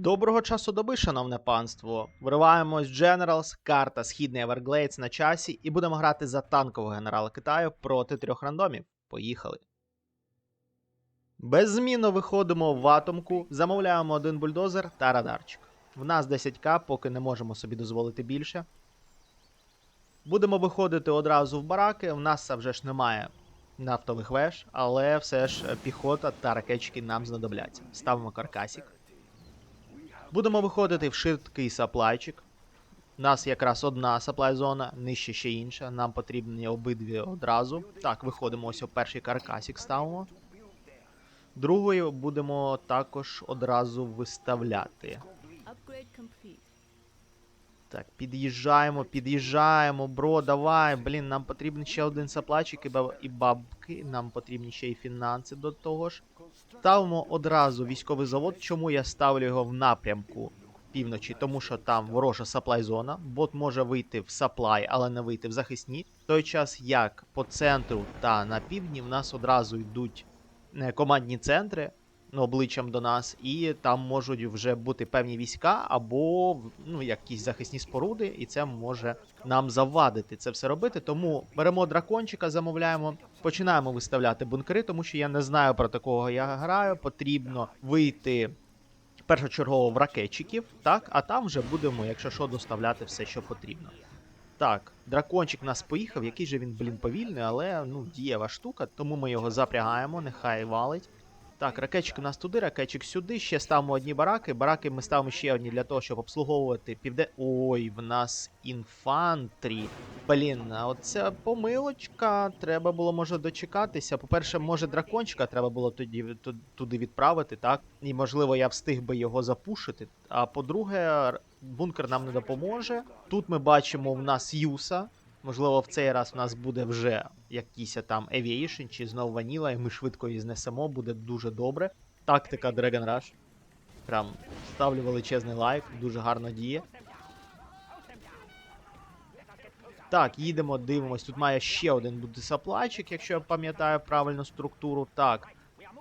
Доброго часу доби, шановне панство. Вриваємось в Generals, карта Східний Everglades на часі, і будемо грати за танкового генерала Китаю проти трьох рандомів. Поїхали. Беззмінно виходимо в атомку, замовляємо один бульдозер та радарчик. В нас 10к, поки не можемо собі дозволити більше. Будемо виходити одразу в бараки. В нас вже ж немає нафтових веж, але все ж піхота та ракетчики нам знадобляться. Ставимо каркасік. Будемо виходити в ширкий саплайчик. У нас якраз одна саплай зона, нижче ще інша. Нам потрібні обидві одразу. Так, виходимо ось перший каркасік ставимо. Другою будемо також одразу виставляти. Так, під'їжджаємо, під'їжджаємо, бро, давай. Блін, нам потрібен ще один саплайчик і, баб... і бабки. Нам потрібні ще й фінанси до того ж. Ставимо одразу військовий завод. Чому я ставлю його в напрямку півночі? Тому що там ворожа саплай зона. Бот може вийти в саплай, але не вийти в захисні. В той час як по центру та на півдні в нас одразу йдуть е, командні центри. Ну, обличчям до нас, і там можуть вже бути певні війська або ну, якісь захисні споруди, і це може нам завадити це все робити. Тому беремо дракончика, замовляємо, починаємо виставляти бункери, тому що я не знаю про такого я граю. Потрібно вийти першочергово в ракетчиків, так, а там вже будемо, якщо що, доставляти все, що потрібно. Так, дракончик нас поїхав, який же він, блін, повільний, але ну, дієва штука, тому ми його запрягаємо, нехай валить. Так, ракетчик у нас туди, ракетчик сюди. Ще ставимо одні бараки. Бараки ми ставимо ще одні для того, щоб обслуговувати півде. Ой, в нас інфантрі. Блін, а оце помилочка. Треба було, може, дочекатися. По-перше, може, дракончика треба було тоді туди відправити, так? І можливо, я встиг би його запушити. А по-друге, бункер нам не допоможе. Тут ми бачимо в нас Юса. Можливо, в цей раз в нас буде вже якийсь там Aviation чи знову Ваніла, і ми швидко її знесемо, буде дуже добре. Тактика Dragon Rush. Прям ставлю величезний лайк, дуже гарно діє. Так, їдемо, дивимось. Тут має ще один бути саплайчик, якщо я пам'ятаю правильну структуру. Так.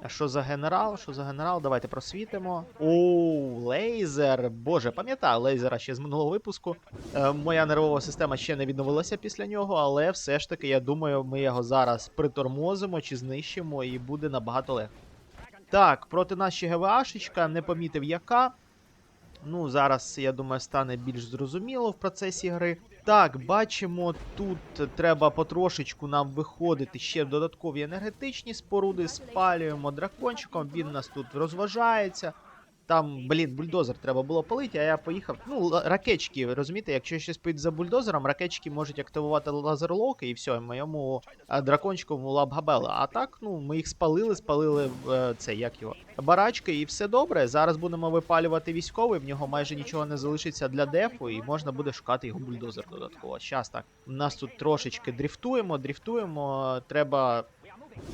Що за генерал? Що за генерал? Давайте просвітимо. Оу, лейзер. Боже, пам'ятаю лейзера ще з минулого випуску. Е, моя нервова система ще не відновилася після нього, але все ж таки, я думаю, ми його зараз притормозимо чи знищимо, і буде набагато легше. Так, проти нас ще ГВАшечка, не помітив яка. Ну, зараз, я думаю, стане більш зрозуміло в процесі гри. Так, бачимо, тут треба потрошечку нам виходити ще додаткові енергетичні споруди. Спалюємо дракончиком, він нас тут розважається. Там, блін, бульдозер треба було палити, а я поїхав. Ну, ви розумієте, якщо щось поїде за бульдозером, ракетчики можуть активувати лазерлоки і все, моєму а, дракончику була б габела. А так, ну, ми їх спалили, спалили е, це, як його, барачки, і все добре. Зараз будемо випалювати військовий, в нього майже нічого не залишиться для дефу, і можна буде шукати його бульдозер додатково. Щас так. У нас тут трошечки дріфтуємо, дріфтуємо. Треба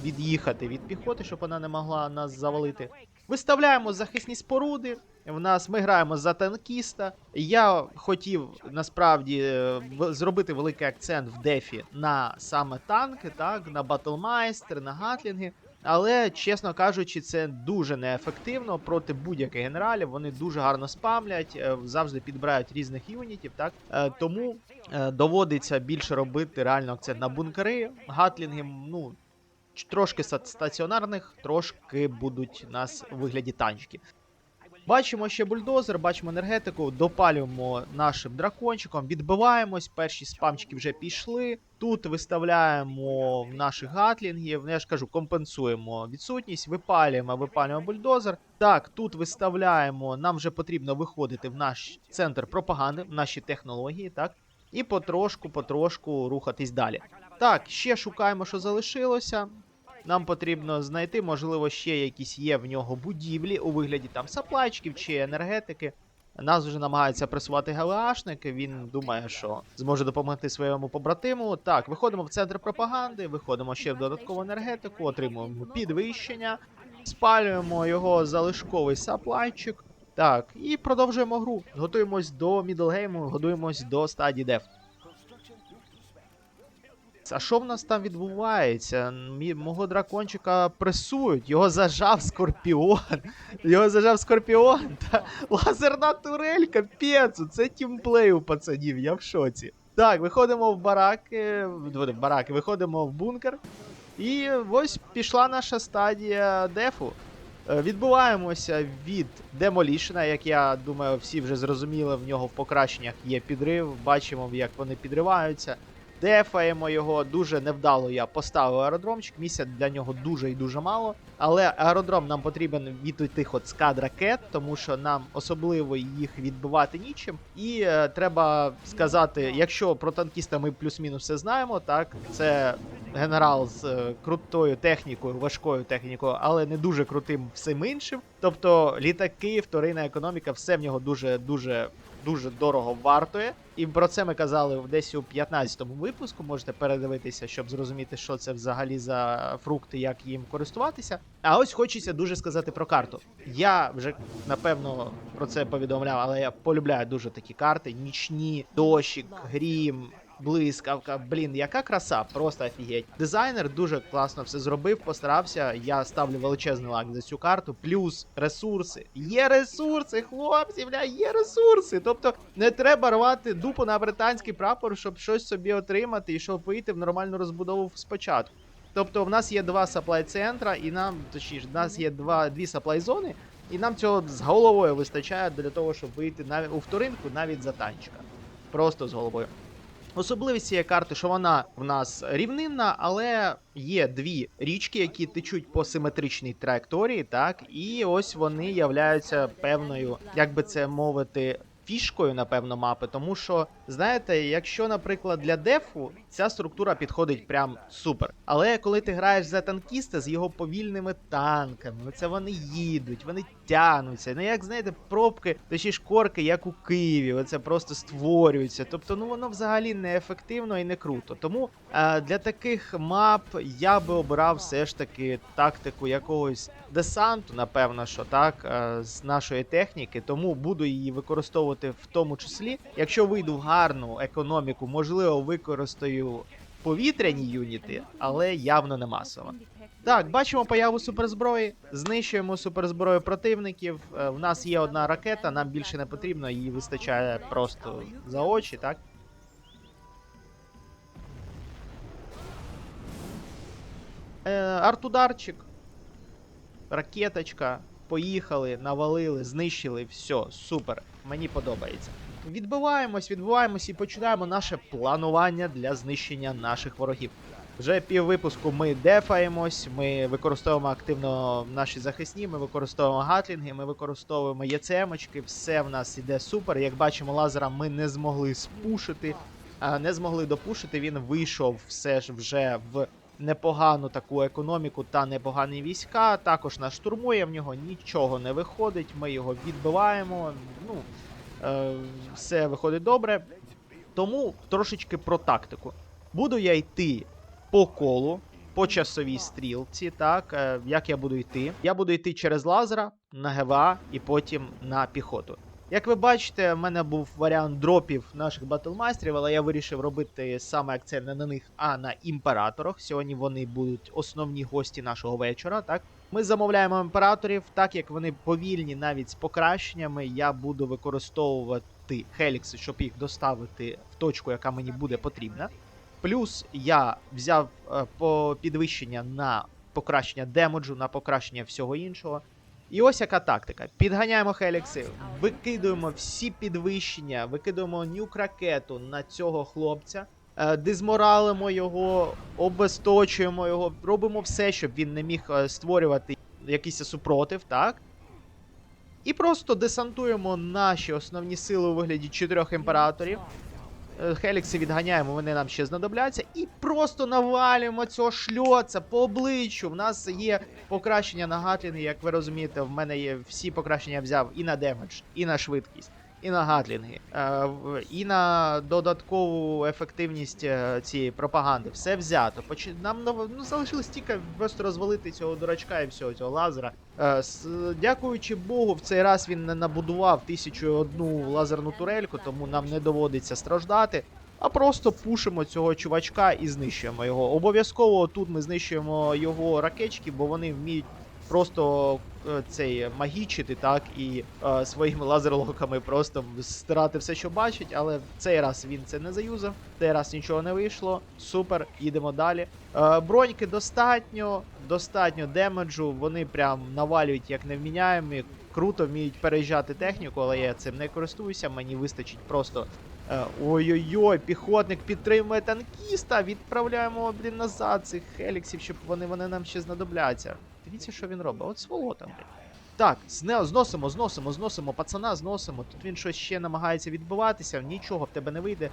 від'їхати від піхоти, щоб вона не могла нас завалити. Виставляємо захисні споруди. В нас ми граємо за танкіста. Я хотів насправді е, зробити великий акцент в дефі на саме танки, так, на батлмайстер, на гатлінги. Але, чесно кажучи, це дуже неефективно проти будь-яких генералів. Вони дуже гарно спамлять, е, завжди підбирають різних юнітів. Так Е, тому доводиться більше робити реально акцент на бункери. Гатлінги, ну трошки стаціонарних, трошки будуть нас у вигляді танчики. Бачимо ще бульдозер, бачимо енергетику, допалюємо нашим дракончиком, відбиваємось, перші спамчики вже пішли. Тут виставляємо в наших гатлінгів, ну, я ж кажу, компенсуємо відсутність, випалюємо, випалюємо бульдозер. Так, тут виставляємо, нам вже потрібно виходити в наш центр пропаганди, в наші технології, так? І потрошку, потрошку рухатись далі. Так, ще шукаємо, що залишилося. Нам потрібно знайти, можливо, ще якісь є в нього будівлі у вигляді там саплайчиків чи енергетики. Нас вже намагається пресувати ГЛАшник, він думає, що зможе допомогти своєму побратиму. Так, виходимо в центр пропаганди, виходимо ще в додаткову енергетику, отримуємо підвищення, спалюємо його залишковий саплайчик. Так, і продовжуємо гру. Готуємось до мідлгейму, готуємось до стадії деф. А що в нас там відбувається? Мого дракончика пресують, його зажав скорпіон. Його зажав скорпіон та лазерна турель, капець, це тімплей у пацанів, я в шоці. Так, виходимо в бараки, в бараки, виходимо в бункер. І ось пішла наша стадія дефу. Е, Відбуваємося від Demolition, як я думаю, всі вже зрозуміли, в нього в покращеннях є підрив. Бачимо, як вони підриваються. Дефаємо його дуже невдало. Я поставив аеродромчик. Місця для нього дуже і дуже мало. Але аеродром нам потрібен від тих от скад ракет, тому що нам особливо їх відбивати нічим. І е, треба сказати, якщо про танкіста ми плюс-мінус все знаємо, так це генерал з е, крутою технікою, важкою технікою, але не дуже крутим всім іншим. Тобто літаки, вторинна економіка, все в нього дуже дуже дуже дорого вартує. І про це ми казали десь у 15-му випуску. Можете передивитися, щоб зрозуміти, що це взагалі за фрукти, як їм користуватися. А ось хочеться дуже сказати про карту. Я вже напевно про це повідомляв, але я полюбляю дуже такі карти: нічні, дощик, грім. Блискавка, блін, яка краса, просто офігеть. Дизайнер дуже класно все зробив, постарався. Я ставлю величезний лайк за цю карту. Плюс ресурси. Є ресурси, хлопці, бля, є ресурси. Тобто не треба рвати дупу на британський прапор, щоб щось собі отримати і щоб вийти в нормальну розбудову спочатку. Тобто, в нас є два саплай центра, і нам, точніше, в нас є два дві саплай зони, і нам цього з головою вистачає для того, щоб вийти навіть у вторинку навіть за танчика. Просто з головою. Особливість цієї карти, що вона в нас рівнинна, але є дві річки, які течуть по симетричній траєкторії, так, і ось вони являються певною, як би це мовити, фішкою, напевно, мапи. Тому що, знаєте, якщо, наприклад, для дефу ця структура підходить прям супер. Але коли ти граєш за танкіста з його повільними танками, оце вони їдуть, вони тянуться. Ну, як знаєте, пробки, точніше корки, як у Києві, оце просто створюються. Тобто, ну воно взагалі не ефективно і не круто. Тому е, для таких мап я би обирав все ж таки тактику якогось десанту, напевно, що так, е, з нашої техніки. Тому буду її використовувати в тому числі. Якщо вийду в гарну економіку, можливо, використаю повітряні юніти, але явно не масово. Так, бачимо появу суперзброї, знищуємо суперзброю противників. Е, В нас є одна ракета, нам більше не потрібно, її вистачає просто за очі, так? Е, артударчик, ракеточка, поїхали, навалили, знищили, все, супер. Мені подобається. Відбиваємось, відбиваємось і починаємо наше планування для знищення наших ворогів. Вже пів випуску ми дефаємось, ми використовуємо активно наші захисні, ми використовуємо гатлінги, ми використовуємо ЄЦМочки, все в нас іде супер. Як бачимо, лазера ми не змогли спушити, не змогли допушити. Він вийшов все ж вже в непогану таку економіку та непогані війська. Також нас штурмує, в нього нічого не виходить. Ми його відбиваємо. Ну, е, все виходить добре. Тому трошечки про тактику. Буду я йти по колу, по часовій стрілці, так, е, як я буду йти. Я буду йти через лазера на ГВА і потім на піхоту. Як ви бачите, в мене був варіант дропів наших батлмайстрів, але я вирішив робити саме акцент не на них, а на імператорах. Сьогодні вони будуть основні гості нашого вечора. Так, ми замовляємо імператорів, так як вони повільні, навіть з покращеннями. Я буду використовувати хелікси, щоб їх доставити в точку, яка мені буде потрібна. Плюс я взяв е, по підвищення на покращення демоджу, на покращення всього іншого. І ось яка тактика. Підганяємо хелікси, викидуємо всі підвищення, викидуємо нюк ракету на цього хлопця, е, дезморалимо його, обесточуємо його, робимо все, щоб він не міг е, створювати якийсь супротив, так? І просто десантуємо наші основні сили у вигляді чотирьох імператорів. Е, Хелікси відганяємо, вони нам ще знадобляться. І просто навалюємо цього шльоца по обличчю. В нас є покращення на гатлінги, як ви розумієте, в мене є всі покращення взяв і на демедж, і на швидкість, і на гатлінги, е, і на додаткову ефективність е, цієї пропаганди. Все взято. Нам ну, залишилось тільки просто розвалити цього дурачка і всього цього лазера. Е, Дякуючи Богу, в цей раз він не набудував тисячу одну лазерну турельку, тому нам не доводиться страждати. а просто пушимо цього чувачка і знищуємо його. Обов'язково тут ми знищуємо його ракетчики, бо вони вміють просто е, цей магічити, так, і е, своїми лазерлоками просто стирати все, що бачить, але цей раз він це не заюзав, цей раз нічого не вийшло. Супер, їдемо далі. Е, броньки достатньо, достатньо демеджу, вони прям навалюють як невміняємі, круто вміють переїжджати техніку, але я цим не користуюся, мені вистачить просто. е, Ой-ой-ой, піхотник підтримує танкіста. Відправляємо блін назад цих хеліксів, щоб вони, вони нам ще знадобляться. Дивіться, що він робить. От сволота. Так, зносимо, зносимо, зносимо, пацана зносимо. Тут він щось ще намагається відбиватися, нічого в тебе не вийде.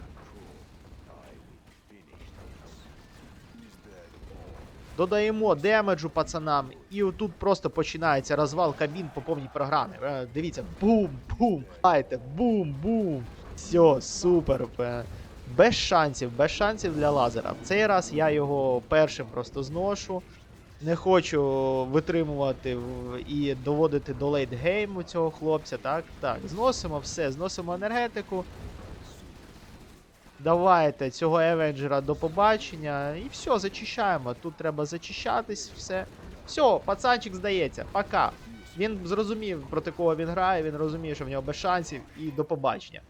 Додаємо демеджу пацанам, і отут просто починається розвал кабін по повній програмі. Е, Дивіться, бум, бум, дайте, бум, бум. Все, супер. Без шансів, без шансів для лазера. В цей раз я його першим просто зношу. Не хочу витримувати і доводити до лейтгейму цього хлопця. Так, так, зносимо все, зносимо енергетику. Давайте цього Евенджера до побачення. І все, зачищаємо. Тут треба зачищатись, все. Все, пацанчик здається, пока. Він зрозумів, проти кого він грає, він розуміє, що в нього без шансів, і до побачення.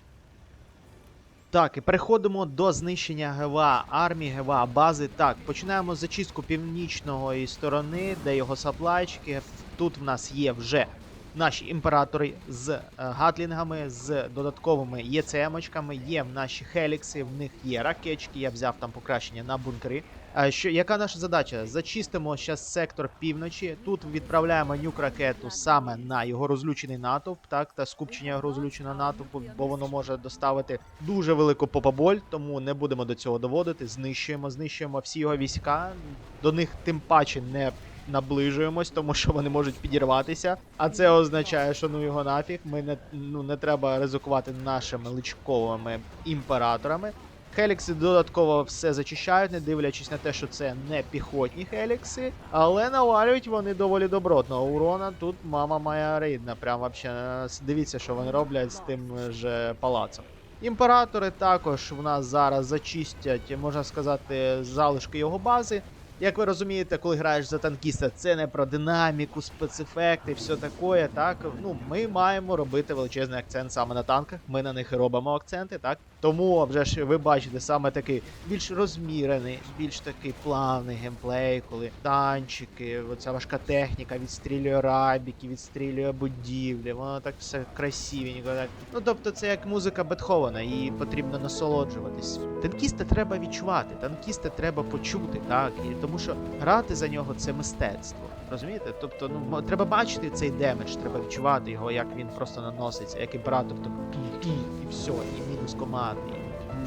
Так, і переходимо до знищення ГВА, армії ГВА, бази. Так, починаємо зачистку північної сторони, де його саплайчики. Тут в нас є вже наші імператори з е, гатлінгами, з додатковими ЄЦМочками, є наші хелікси, в них є ракетчики, я взяв там покращення на бункери. Що, яка наша задача? Зачистимо зараз сектор півночі. Тут відправляємо нюк ракету саме на його розлючений натовп, так, та скупчення розлюченого натовпу, бо воно може доставити дуже велику попаболь, тому не будемо до цього доводити. Знищуємо, знищуємо всі його війська. До них тим паче не наближуємось, тому що вони можуть підірватися. А це означає, що ну його нафіг. Ми не ну не треба ризикувати нашими личковими імператорами. Хелікси додатково все зачищають, не дивлячись на те, що це не піхотні хелікси, але навалюють вони доволі добротного урона. Тут мама моя рідна. Прям вообще е, дивіться, що вони роблять з тим же палацом. Імператори також в нас зараз зачистять, можна сказати, залишки його бази. Як ви розумієте, коли граєш за танкіста, це не про динаміку, спецефекти, все таке. Так, ну ми маємо робити величезний акцент саме на танках. Ми на них і робимо акценти, так. Тому вже ж ви бачите саме такий більш розмірений, більш такий плавний геймплей, коли танчики, оця важка техніка відстрілює рабіки, відстрілює будівлі, воно так все красивенько. Так. Ну тобто це як музика Бетховена, і потрібно насолоджуватись. Танкіста треба відчувати, танкіста треба почути, так, і тому що грати за нього це мистецтво. Розумієте? Тобто, ну треба бачити цей демедж, треба відчувати його, як він просто наноситься, як імператор тобто пі-пі, і все, і мінус командний.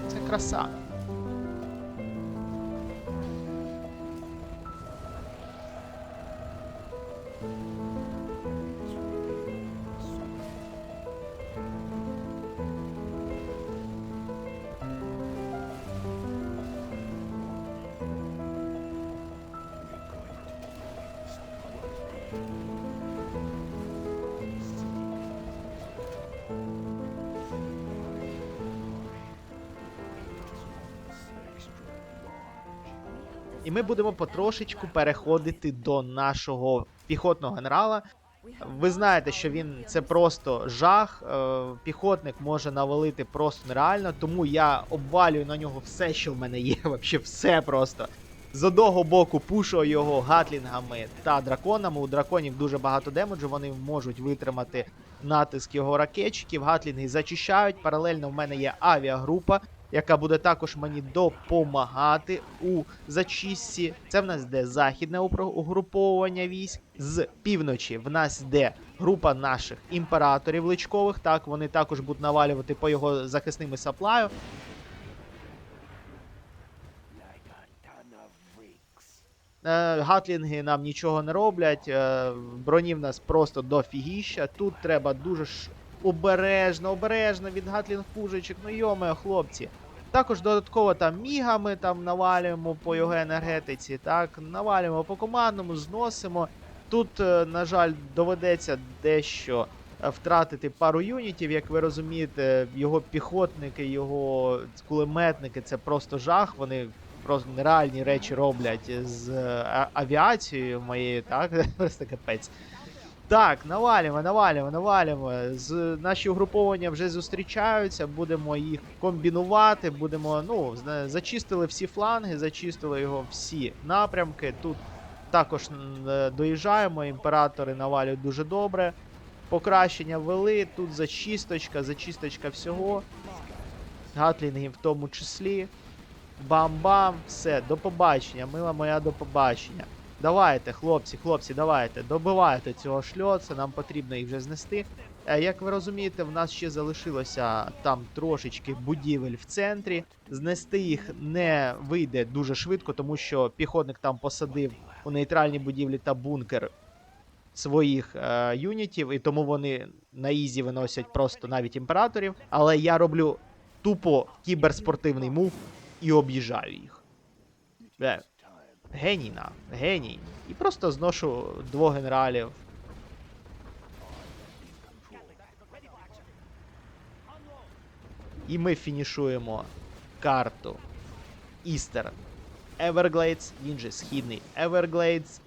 Це краса. І ми будемо потрошечку переходити до нашого піхотного генерала. Ви знаєте, що він це просто жах. е, Піхотник може навалити просто нереально, тому я обвалюю на нього все, що в мене є. Вообще все просто. З одного боку пушу його гатлінгами та драконами. У драконів дуже багато демеджу, вони можуть витримати натиск його ракетчиків. Гатлінги зачищають. Паралельно в мене є авіагрупа, яка буде також мені допомагати у зачистці. Це в нас йде західне угруповування військ. З півночі в нас йде група наших імператорів личкових. Так, вони також будуть навалювати по його захисними саплаю. Е, Гатлінги нам нічого не роблять. е, Броні в нас просто дофігіща. Тут треба дуже обережно, обережно від гатлінг пужечок. Ну йоме, хлопці. Також додатково там мігами там навалюємо по його енергетиці. Так, навалюємо по командному, зносимо. Тут, е, на жаль, доведеться дещо е, втратити пару юнітів. Як ви розумієте, його піхотники, його кулеметники це просто жах. Вони просто нереальні речі роблять з е, авіацією моєю, так? Просто капець. Так, навалимо, навалимо, навалимо. З наші угруповання вже зустрічаються, будемо їх комбінувати, будемо, ну, зачистили всі фланги, зачистили його всі напрямки. Тут також е, доїжджаємо, імператори навалюють дуже добре. Покращення ввели, тут зачисточка, зачисточка всього. Гатлінги в тому числі. Бам-бам, все, до побачення, мила моя, до побачення. Давайте, хлопці, хлопці, давайте, добивайте цього шльоца, нам потрібно їх вже знести. Е, Як ви розумієте, в нас ще залишилося там трошечки будівель в центрі. Знести їх не вийде дуже швидко, тому що піхотник там посадив у нейтральній будівлі та бункер своїх е, юнітів, і тому вони на ізі виносять просто навіть імператорів. Але я роблю тупо кіберспортивний мув і об'їжджаю їх. Е, геній геній. І просто зношу двох генералів. І ми фінішуємо карту Eastern Everglades, він же східний Everglades.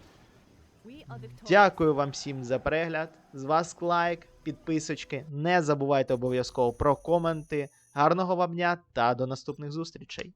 Дякую вам всім за перегляд. З вас лайк, підписочки. Не забувайте обов'язково про коменти. Гарного вам дня та до наступних зустрічей.